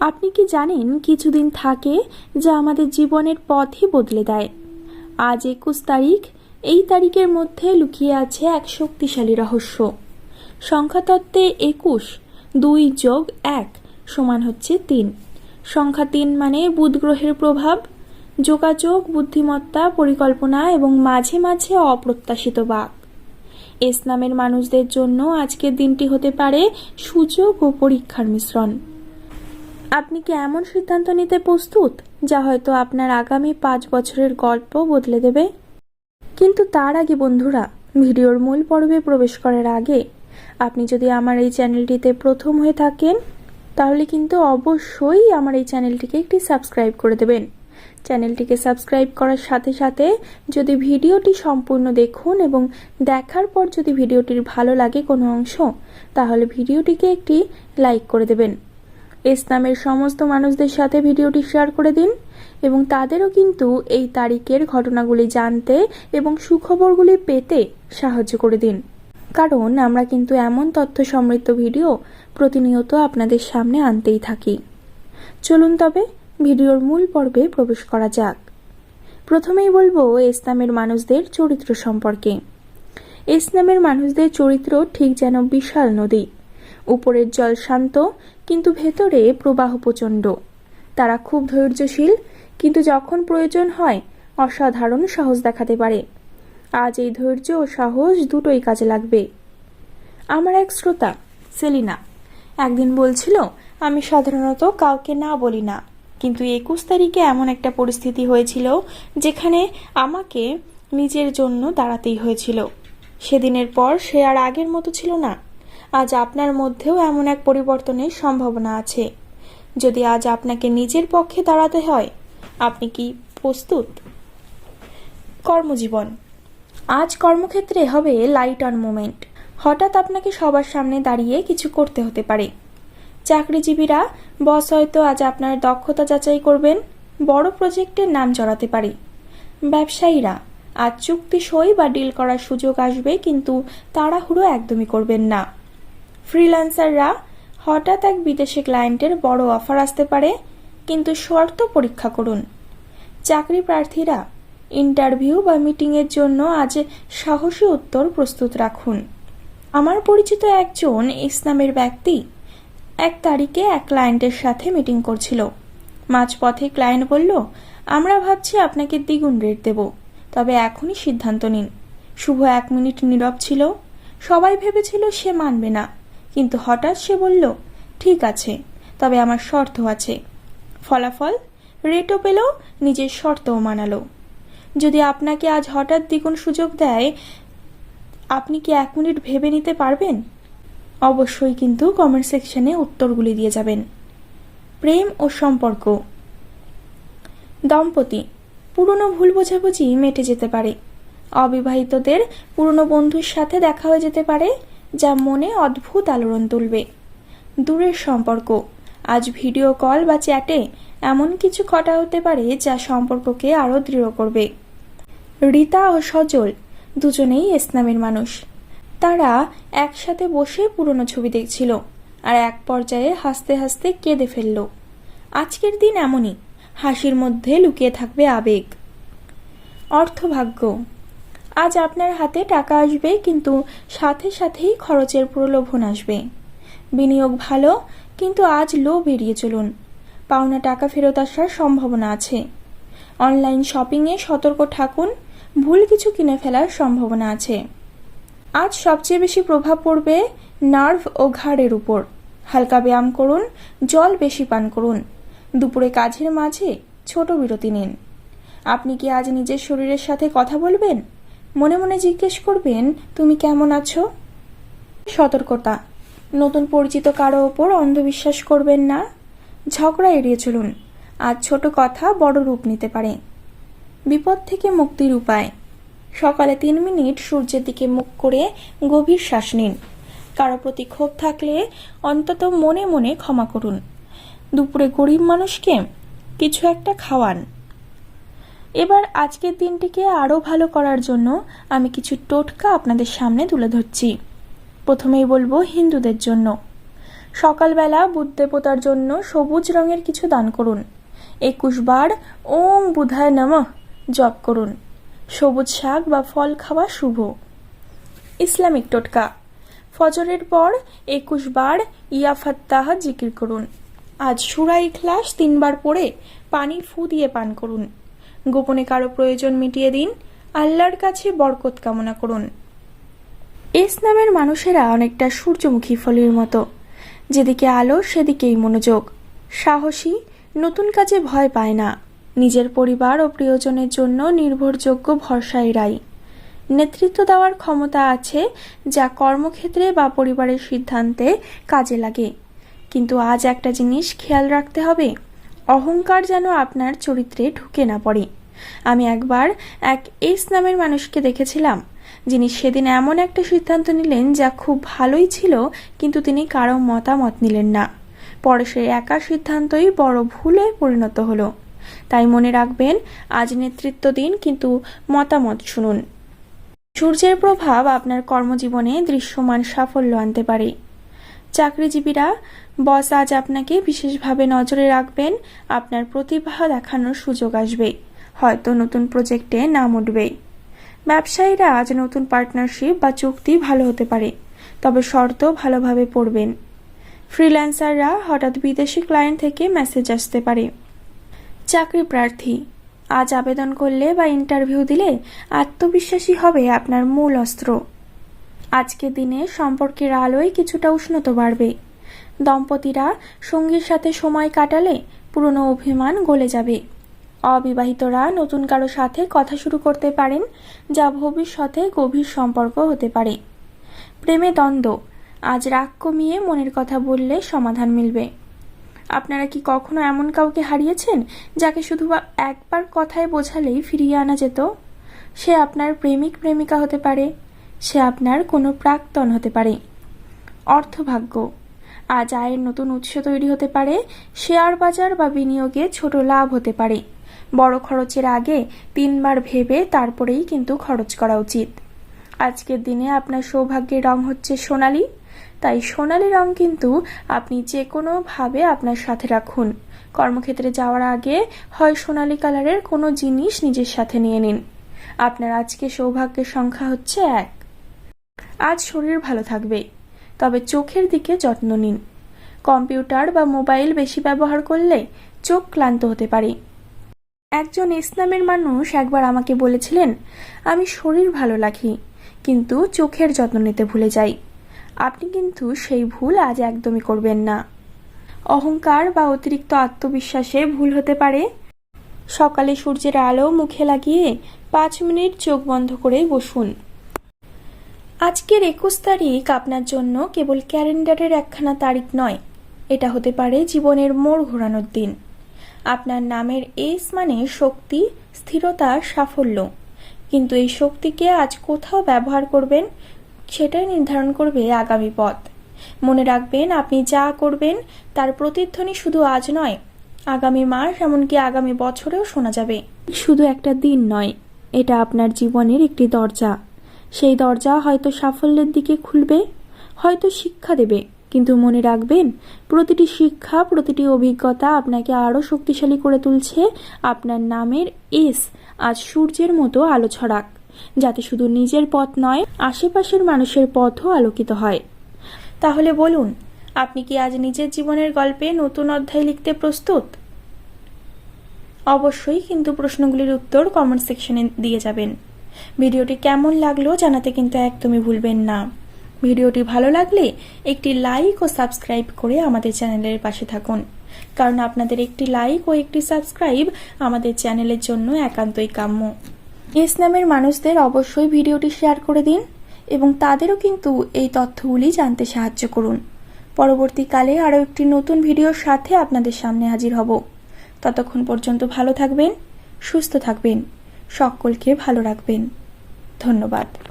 আপনি কি জানেন কিছুদিন থাকে যা আমাদের জীবনের পথই বদলে দেয়? আজ একুশ তারিখ, এই তারিখের মধ্যে লুকিয়ে আছে এক শক্তিশালী রহস্য। সংখ্যাতত্ত্বে একুশ, দুই যোগ এক সমান হচ্ছে তিন। সংখ্যা তিন মানে বুধ গ্রহের প্রভাব, যোগাযোগ, বুদ্ধিমত্তা, পরিকল্পনা এবং মাঝে মাঝে অপ্রত্যাশিত বাক। ইসলামের মানুষদের জন্য আজকের দিনটি হতে পারে সুযোগ ও পরীক্ষার মিশ্রণ। আপনি কি এমন সিদ্ধান্ত নিতে প্রস্তুত, যা হয়তো আপনার আগামী পাঁচ বছরের গল্প বদলে দেবে? কিন্তু তার আগে বন্ধুরা, ভিডিওর মূল পর্বে প্রবেশ করার আগে, আপনি যদি আমার এই চ্যানেলটিতে প্রথম হয়ে থাকেন, তাহলে কিন্তু অবশ্যই আমার এই চ্যানেলটিকে একটি সাবস্ক্রাইব করে দেবেন। চ্যানেলটিকে সাবস্ক্রাইব করার সাথে সাথে যদি ভিডিওটি সম্পূর্ণ দেখুন এবং দেখার পর যদি ভিডিওটির ভালো লাগে কোনো অংশ, তাহলে ভিডিওটিকে একটি লাইক করে দেবেন। ইসলামের সমস্ত মানুষদের সাথে ভিডিওটি শেয়ার করে দিন এবং তাদেরও কিন্তু এই তারিখের ঘটনাগুলি জানতে এবং সুখবরগুলি পেতে সাহায্য করে দিন। কারণ আমরা কিন্তু এমন তথ্য সমৃদ্ধ ভিডিও প্রতিনিয়ত আপনাদের সামনে আনতেই থাকি। চলুন তবে ভিডিওর মূল পর্বে প্রবেশ করা যাক। প্রথমেই বলব ইসলামের মানুষদের চরিত্র সম্পর্কে। ইসলামের মানুষদের চরিত্র ঠিক যেন বিশাল নদী। উপরের জল শান্ত কিন্তু ভেতরে প্রবাহ প্রচণ্ড। তারা খুব ধৈর্যশীল, কিন্তু যখন প্রয়োজন হয়, অসাধারণ সাহস দেখাতে পারে। আজ এই ধৈর্য ও সাহস দুটোই কাজে লাগবে। আমার এক শ্রোতা, সেলিনা, একদিন বলছিল, আমি সাধারণত কাউকে না বলি না, কিন্তু একুশ তারিখে এমন একটা পরিস্থিতি হয়েছিল, যেখানে আমাকে নিজের জন্য দাঁড়াতেই হয়েছিল। সেদিনের পর সে আর আগের মতো ছিল না। আজ আপনার মধ্যেও এমন এক পরিবর্তনের সম্ভাবনা আছে। যদি আজ আপনাকে নিজের পক্ষে দাঁড়াতে হয়, আপনি কি প্রস্তুত? কর্মজীবন। আজ কর্মক্ষেত্রে হবে লাইট অন মোমেন্ট হঠাৎ আপনাকে সবার সামনে দাঁড়িয়ে কিছু করতে হতে পারে। চাকরিজীবীরা, বস, হয়তো আজ আপনার দক্ষতা যাচাই করবেন, বড় প্রজেক্টের নাম জড়াতে পারে। ব্যবসায়ীরা, আজ চুক্তি সই বা ডিল করার সুযোগ আসবে, কিন্তু তাড়াহুড়ো একদমই করবেন না। ফ্রিল্যান্সাররা হঠাৎ এক বিদেশি ক্লায়েন্টের বড় অফার আসতে পারে, কিন্তু শর্ত পরীক্ষা করুন। চাকরি প্রার্থীরা ইন্টারভিউ বা মিটিংয়ের জন্য আজ সাহসী উত্তর প্রস্তুত রাখুন। আমার পরিচিত একজন ইসলামের ব্যক্তি এক তারিখে এক ক্লায়েন্টের সাথে মিটিং করছিল। মাঝপথে ক্লায়েন্ট বলল, আমরা ভাবছি আপনাকে দ্বিগুণ রেট দেব, তবে এখনই সিদ্ধান্ত নিন। শুভ এক মিনিট নীরব ছিল। সবাই ভেবেছিল সে মানবে না। কিন্তু হঠাৎ সে বলল, ঠিক আছে, তবে আমার শর্ত আছে। ফলাফল, রেটও পেল, নিজের শর্তও মানালো। যদি আপনাকে আজ হঠাৎ দ্বিগুণ সুযোগ দেয়, আপনি কি এক মিনিট ভেবে নিতে পারবেন? অবশ্যই কিন্তু কমেন্ট সেকশনে উত্তরগুলি দিয়ে যাবেন। প্রেম ও সম্পর্ক। দম্পতি, পুরনো ভুল বোঝাবুঝি মেটে যেতে পারে। অবিবাহিতদের পুরনো বন্ধুর সাথে দেখা হয়ে যেতে পারে। যা মনে অদ্ভুত আলোড়ন তুলবে। দূরের সম্পর্ক। আজ ভিডিও কল বা চ্যাটে এমন কিছু ঘটা হতে পারে যা সম্পর্ককে আরও দৃঢ় করবে। রীতা ও সজল দুজনেই ইসলামের মানুষ। তারা একসাথে বসে পুরনো ছবি দেখছিল আর এক পর্যায়ে হাসতে হাসতে কেঁদে ফেলল। আজকের দিন এমনই, হাসির মধ্যে লুকিয়ে থাকবে আবেগ। অর্থভাগ্য। আজ আপনার হাতে টাকা আসবে, কিন্তু সাথে সাথেই খরচের প্রলোভন আসবে। বিনিয়োগ ভালো, কিন্তু আজ লো বেরিয়ে চলুন। পাওনা টাকা ফেরত আসার সম্ভাবনা আছে। অনলাইন শপিংয়ে সতর্ক থাকুন, ভুল কিছু কিনে ফেলার সম্ভাবনা আছে। আজ সবচেয়ে বেশি প্রভাব পড়বে নার্ভ ও ঘাড়ের উপর। হালকা ব্যায়াম করুন, জল বেশি পান করুন। দুপুরে কাজের মাঝে ছোট বিরতি নিন। আপনি কি আজ নিজের শরীরের সাথে কথা বলবেন? মনে মনে জিজ্ঞেস করবেন, তুমি কেমন আছো? সতর্কতা। নতুন পরিচিত কারও ওপর অন্ধবিশ্বাস করবেন না। ঝগড়া এড়িয়ে চলুন। আজ ছোট কথা বড় রূপ নিতে পারে। বিপদ থেকে মুক্তির উপায়। সকালে তিন মিনিট সূর্যের দিকে মুখ করে গভীর শ্বাস নিন। কারও প্রতি ক্ষোভ থাকলে অন্তত মনে মনে ক্ষমা করুন। দুপুরে গরিব মানুষকে কিছু একটা খাওয়ান। এবার আজকের দিনটিকে আরও ভালো করার জন্য আমি কিছু টোটকা আপনাদের সামনে তুলে ধরছি। প্রথমেই বলব হিন্দুদের জন্য। সকালবেলা বুধ দেবতার জন্য সবুজ রঙের কিছু দান করুন। একুশ বার ওম বুধায় নমঃ জপ করুন। সবুজ শাক বা ফল খাওয়া শুভ। ইসলামিক টোটকা। ফজরের পর একুশ বার ইয়াফাত্তাহা জিকির করুন। আজ সুরা ইখলাস তিনবার পড়ে পানি ফু দিয়ে পান করুন। গোপনে কারও প্রয়োজন মিটিয়ে দিন। আল্লাহর কাছে বরকত কামনা করুন। এস নামের মানুষেরা অনেকটা সূর্যমুখী ফলের মতো। যেদিকে আলো, সেদিকেই মনোযোগ। সাহসী, নতুন কাজে ভয় পায় না। নিজের পরিবার ও প্রিয়জনের জন্য নির্ভরযোগ্য ভরসা এরাই নেতৃত্ব দেওয়ার ক্ষমতা আছে, যা কর্মক্ষেত্রে বা পরিবারের সিদ্ধান্তে কাজে লাগে। কিন্তু আজ একটা জিনিস খেয়াল রাখতে হবে। অহংকার যেন আপনার চরিত্রে ঢুকে না পড়ে। আমি একবার এক এস নামের মানুষকে দেখেছিলাম, যিনি সেদিন এমন একটা সিদ্ধান্ত নিলেন যা খুব ভালোই ছিল, কিন্তু তিনি কারও মতামত নিলেন না। পরে সেই একা সিদ্ধান্তই বড় ভুলে পরিণত হলো। তাই মনে রাখবেন, আজ নেতৃত্ব দিন, কিন্তু মতামত শুনুন। সূর্যের প্রভাব আপনার কর্মজীবনে দৃশ্যমান সাফল্য আনতে পারে। চাকরিজীবীরা, বস আজ আপনাকে বিশেষভাবে নজরে রাখবেন, আপনার প্রতিভা দেখানোর সুযোগ আসবে। হয়তো নতুন প্রজেক্টে নাম উঠবে। ব্যবসায়ীরা আজ নতুন পার্টনারশিপ বা চুক্তি ভালো হতে পারে, তবে শর্ত ভালোভাবে পড়বেন। ফ্রিল্যান্সাররা হঠাৎ বিদেশি ক্লায়েন্ট থেকে মেসেজ আসতে পারে। চাকরি প্রার্থী, আজ আবেদন করলে বা ইন্টারভিউ দিলে আত্মবিশ্বাসী হবে আপনার মূল অস্ত্র। আজকের দিনে সম্পর্কের আলোয় কিছুটা উষ্ণতা বাড়বে। দম্পতিরা সঙ্গীর সাথে সময় কাটালে পুরনো অভিমান গলে যাবে। অবিবাহিতরা নতুন কারও সাথে কথা শুরু করতে পারেন, যা ভবিষ্যতে গভীর সম্পর্ক হতে পারে। প্রেমে দ্বন্দ্ব। আজ রাগ কমিয়ে মনের কথা বললে সমাধান মিলবে। আপনারা কি কখনো এমন কাউকে হারিয়েছেন, যাকে শুধু একবার কথায় বোঝালেই ফিরিয়ে আনা যেত? সে আপনার প্রেমিক প্রেমিকা হতে পারে, সে আপনার কোনো প্রাক্তন হতে পারে। অর্থভাগ্য। আজ আয়ের নতুন উৎস তৈরি হতে পারে, শেয়ার বাজার বা বিনিয়োগে ছোট লাভ হতে পারে। বড় খরচের আগে তিনবার ভেবে তারপরেই কিন্তু খরচ করা উচিত। আজকের দিনে আপনার সৌভাগ্যের রং হচ্ছে সোনালি। তাই সোনালি রং কিন্তু আপনি যে কোনোভাবে আপনার সাথে রাখুন। কর্মক্ষেত্রে যাওয়ার আগে হয় সোনালি কালারের কোনো জিনিস নিজের সাথে নিয়ে নিন। আপনার আজকে সৌভাগ্যের সংখ্যা হচ্ছে এক। আজ শরীর ভালো থাকবে, তবে চোখের দিকে যত্ন নিন। কম্পিউটার বা মোবাইল বেশি ব্যবহার করলে চোখ ক্লান্ত হতে পারে। একজন ইসলামের মানুষ একবার আমাকে বলেছিলেন, আমি শরীর ভালো রাখি, কিন্তু চোখের যত্ন নিতে ভুলে যাই। আপনি কিন্তু সেই ভুল আজ একদমই করবেন না। অহংকার বা অতিরিক্ত আত্মবিশ্বাসে ভুল হতে পারে। সকালে সূর্যের আলো মুখে লাগিয়ে পাঁচ মিনিট চোখ বন্ধ করে বসুন। আজকের একুশ তারিখ আপনার জন্য কেবল ক্যালেন্ডারের একখানা তারিখ নয়, এটা হতে পারে জীবনের মোড় ঘোরানোর দিন। আপনার নামের এস মানে শক্তি, স্থিরতা, সাফল্য। কিন্তু এই শক্তিকে আজ কোথাও ব্যবহার করবেন, সেটাই নির্ধারণ করবে আগামী পথ। মনে রাখবেন, আপনি যা করবেন, তার প্রতিধ্বনি শুধু আজ নয়, আগামী মাস এমনকি আগামী বছরেও শোনা যাবে। শুধু একটা দিন নয়, এটা আপনার জীবনের একটি দরজা। সেই দরজা হয়তো সাফল্যের দিকে খুলবে, হয়তো শিক্ষা দেবে। কিন্তু মনে রাখবেন, প্রতিটি শিক্ষা, প্রতিটি অভিজ্ঞতা আপনাকে আরও শক্তিশালী করে তুলছে আপনার নামের এস, আজ সূর্যের মতো আলো ছড়াক, যাতে শুধু নিজের পথ নয়, আশেপাশের মানুষের পথও আলোকিত হয়। তাহলে বলুন, আপনি কি আজ নিজের জীবনের গল্পে নতুন অধ্যায় লিখতে প্রস্তুত? অবশ্যই, কিন্তু প্রশ্নগুলির উত্তর কমেন্ট সেকশনে দিয়ে যাবেন। ভিডিওটি কেমন লাগল জানাতে কিন্তু একদমই ভুলবেন না। ভিডিওটি ভালো লাগলে একটি লাইক ও সাবস্ক্রাইব করে আমাদের চ্যানেলের পাশে থাকুন। কারণ আপনাদের একটি লাইক ও একটি সাবস্ক্রাইব আমাদের চ্যানেলের জন্য একান্তই কাম্য। এস নামের মানুষদের অবশ্যই ভিডিওটি শেয়ার করে দিন এবং তাদেরও কিন্তু এই তথ্যগুলি জানতে সাহায্য করুন। পরবর্তীকালে আরও একটি নতুন ভিডিওর সাথে আপনাদের সামনে হাজির হব। ততক্ষণ পর্যন্ত ভালো থাকবেন, সুস্থ থাকবেন, সকলকে ভালো রাখবেন। ধন্যবাদ।